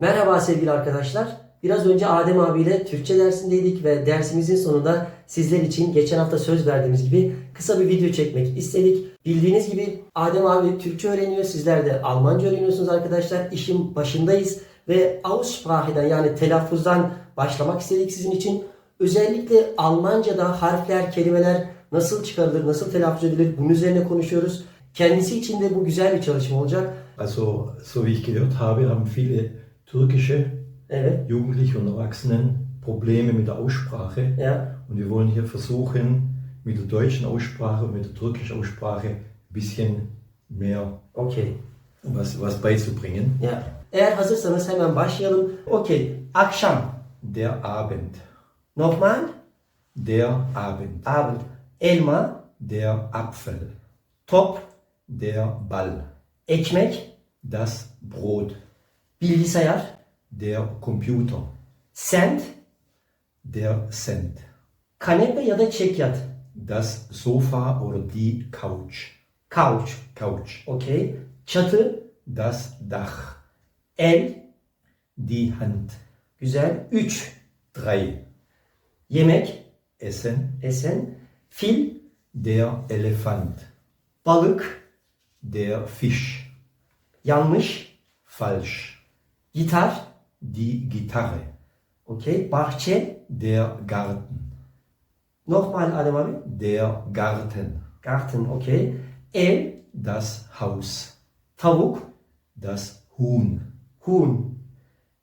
Merhaba sevgili arkadaşlar. Biraz önce Adem abiyle Türkçe dersindeydik ve dersimizin sonunda sizler için geçen hafta söz verdiğimiz gibi kısa bir video çekmek istedik. Bildiğiniz gibi Adem abi Türkçe öğreniyor, sizler de Almanca öğreniyorsunuz arkadaşlar. İşin başındayız ve Aussprache'den yani telaffuzdan başlamak istedik sizin için. Özellikle Almanca'da harfler, kelimeler nasıl çıkarılır, nasıl telaffuz edilir bunun üzerine konuşuyoruz. Kendisi için de bu güzel bir çalışma olacak. Also, so wie ich gehört habe, haben viele türkische Evet. Jugendliche und Erwachsenen Probleme mit der Aussprache. Ya. Und wir wollen hier versuchen, mit der deutschen Aussprache und mit der türkischen Aussprache ein bisschen mehr Okey. was, was beizubringen. Ya. Eğer hazırsanız hemen başlayalım. Okey. Akşam. Der Abend. Nochmal. Der Abend. Abend. Elma. Der Apfel. Top. Der Ball. Ekmek. Das Brot. Bilgisayar. Der Computer. Sent. Der Cent. Kanepe ya da çekyat. Das Sofa oder die Couch. Couch. Couch. Okey. Çatı. Das Dach. El. Die Hand. Güzel. Üç. Drei. Yemek. Essen. Esen. Fil. Der Elefant. Balık. Der Fisch. Yanlış. Falsch. Gitar. Die Gitarre. Okey. Bahçe. Der Garten. Nochmal Adem. Der Garten. Garten. Okey. Ev. Das Haus. Tavuk. Das Huhn. Hun.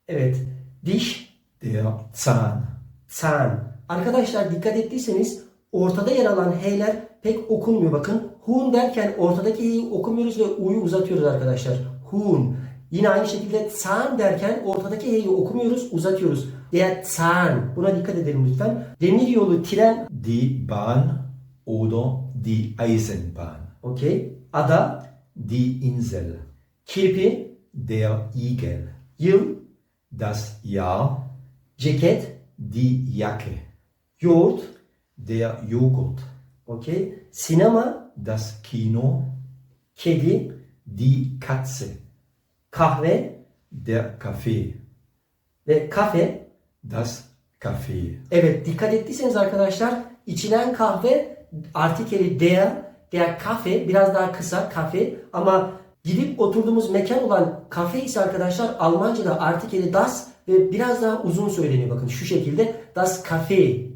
Evet. Diş. Der Zahn. San. Arkadaşlar dikkat ettiyseniz ortada yer alan h'ler pek okunmuyor. Bakın hun derken ortadaki h'yi okumuyoruz ve u'yu uzatıyoruz arkadaşlar. Hun. Yine aynı şekilde san derken ortadaki h'yi okumuyoruz, uzatıyoruz. Der Zahn. Buna dikkat edelim lütfen. Demir yolu, tren, Die Bahn oder die Eisenbahn. okey. Ada, Die Insel. kirpi, Der Igel. yıl, Das Jahr. ceket, Die Jacke. yoğurt, Der Joghurt. okey. Sinema, Das Kino. kedi, Die Katze. Kahve Der Kaffee. ve kafe Das Café. Evet dikkat ettiyseniz arkadaşlar içilen kahve artikeli der, der kafe biraz daha kısa kafe ama gidip oturduğumuz mekan olan kafe ise arkadaşlar Almanca'da artikeli das ve biraz daha uzun söyleniyor bakın şu şekilde das Café.